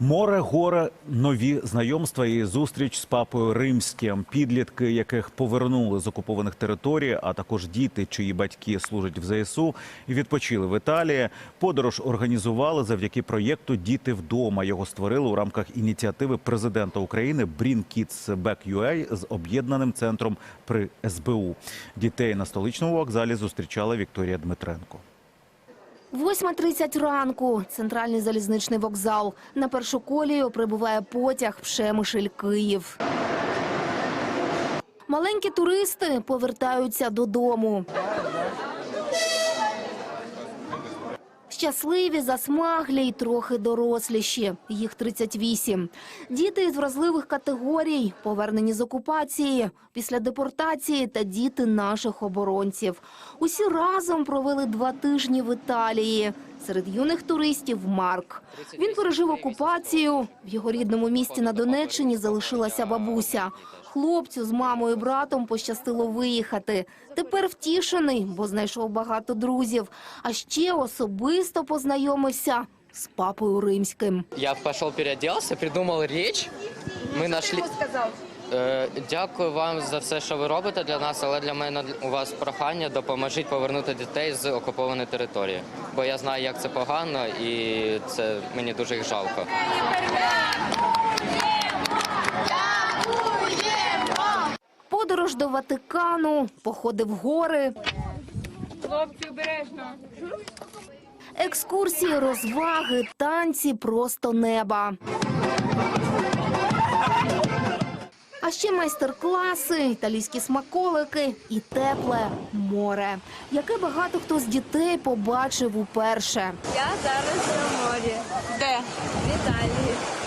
Море, горе, нові знайомства і зустріч з папою римським. Підлітки, яких повернули з окупованих територій, а також діти, чиї батьки служать в ЗСУ, відпочили в Італії. Подорож організували завдяки проєкту Діти вдома. Його створили у рамках ініціативи президента України Kids Back UA з об'єднаним центром при СБУ. Дітей на столичному вокзалі зустрічала Вікторія Дмитренко. 8.30 ранку. Центральний залізничний вокзал. На першу колію прибуває потяг Пшемишель-Київ. Маленькі туристи повертаються додому. Щасливі, засмаглі й трохи доросліші. Їх 38. Діти із вразливих категорій, повернені з окупації, після депортації та діти наших оборонців. Усі разом провели два тижні в Італії. Серед юних туристів Марк. Він пережив окупацію. В його рідному місті на Донеччині залишилася бабуся. Хлопцю з мамою і братом пощастило виїхати. Тепер втішений, бо знайшов багато друзів. А ще особисто познайомився з папою римським. Я пошел переоделся, придумал речь. Ми нашли. Е, Дякую вам за все, що ви робите для нас, але для мене у вас прохання допоможіть повернути дітей з окупованої території. Бо я знаю, як це погано, і це мені дуже їх жалко. Подорож до Ватикану, походи в гори. Хлопці, обережно. Екскурсії, розваги, танці просто неба. А ще майстер-класи, італійські смаколики і тепле море, яке багато хто з дітей побачив уперше. Я зараз на морі. Де? В Італії.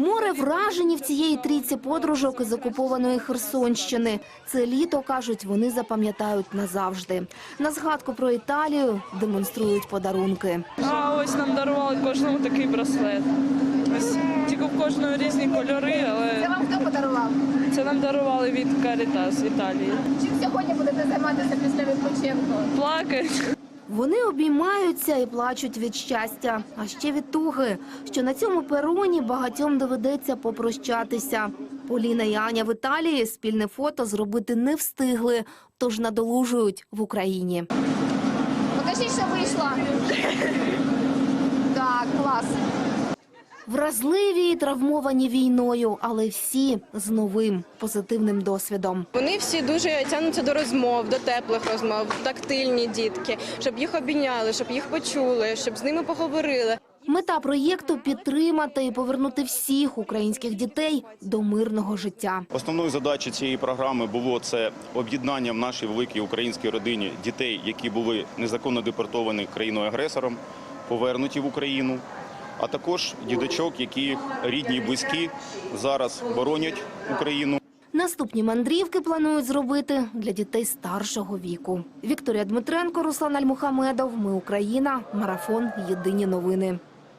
Море вражені в цієї трійці подружок із окупованої Херсонщини. Це літо, кажуть, вони запам'ятають назавжди. На згадку про Італію демонструють подарунки. А ось нам дарували кожному такий браслет. Ось тільки в кожного різні кольори, але це Вам хто подарував? це нам дарували від Caritas Італії. Чим сьогодні будете займатися після відпочинку? Плакать. Вони обіймаються і плачуть від щастя, а ще від туги, що на цьому пероні багатьом доведеться попрощатися. Поліна і Аня в Італії спільне фото зробити не встигли, тож надолужують в Україні. Покажіть, що вийшло. Вразливі і травмовані війною, але всі з новим позитивним досвідом. Вони всі дуже тягнуться до розмов, до теплих розмов, тактильні дітки, щоб їх обійняли, щоб їх почули, щоб з ними поговорили. Мета проєкту підтримати і повернути всіх українських дітей до мирного життя. Основною задачею цієї програми було це об'єднання в нашій великій українській родині дітей, які були незаконно депортовані країною-агресором, повернуті в Україну, а також діточок, які рідні і близькі зараз боронять Україну. Наступні мандрівки планують зробити для дітей старшого віку. Вікторія Дмитренко, Руслан Альмухамедов. Ми Україна. Марафон. Єдині новини.